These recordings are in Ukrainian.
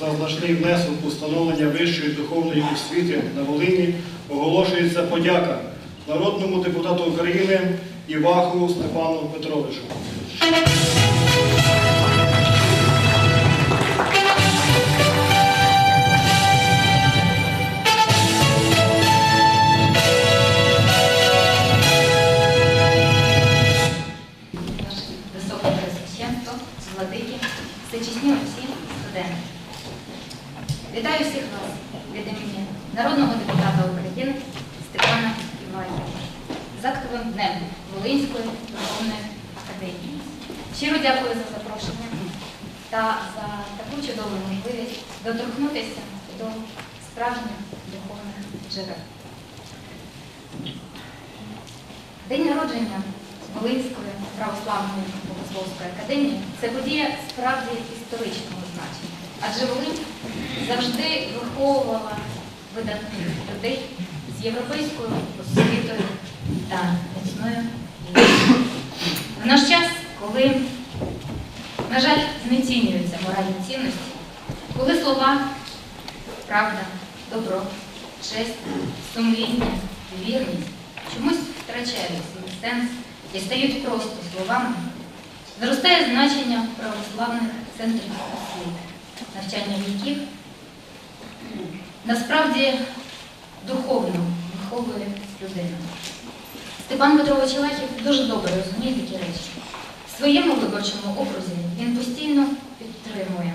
за значний внесок у встановлення вищої духовної освіти на Волині оголошується подяка народному депутату України Іваху Степану Петровичу. Владики, студенти. Вітаю всіх вас від імені народного депутата України Степана Іваєва з актовим днем Волинської Верховної Академії. Щиро дякую за запрошення та за таку чудову можливість доторкнутися до справжніх духовних джерел. День народження Волинської православної богословської академії це подія справді історичного значення. Адже Волинь завжди виховувала видатних людей з європейською освітою та міцною вірою. В наш час, коли, на жаль, знецінюються моральні цінності, коли слова правда, добро, честь, сумління, вірність чомусь втрачають свій сенс і стають просто словами, зростає значення православних центрів освіти, навчання в яких насправді духовно виховує людину. Степан Петрович Лахів дуже добре розуміє такі речі. В своєму виборчому окрузі він постійно підтримує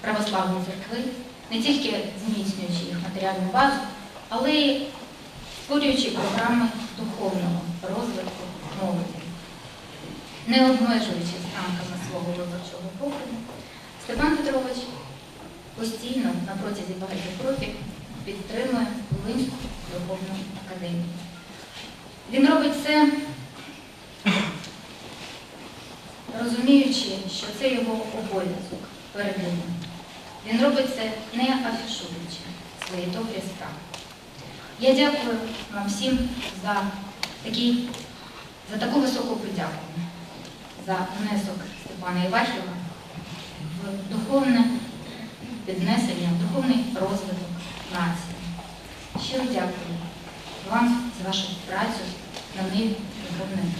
православні церкви, не тільки зміцнюючи їх матеріальну базу, але й створюючи програми духовного розвитку молоді. Не обмежуючись рамками свого виборчого округу, Степан Петрович постійно на протязі багатьох років підтримує Волинську духовну академію. Він робить це, розуміючи, що це його обов'язок перед людьми. Він робить це не афішуючи свої добрі справи. Я дякую вам всім за, такий, за таку високу подяку, за внесок Степана Івахіва в духовне піднесення, духовний розвиток нації. Щиро дякую вам за вашу працю на ниві духовної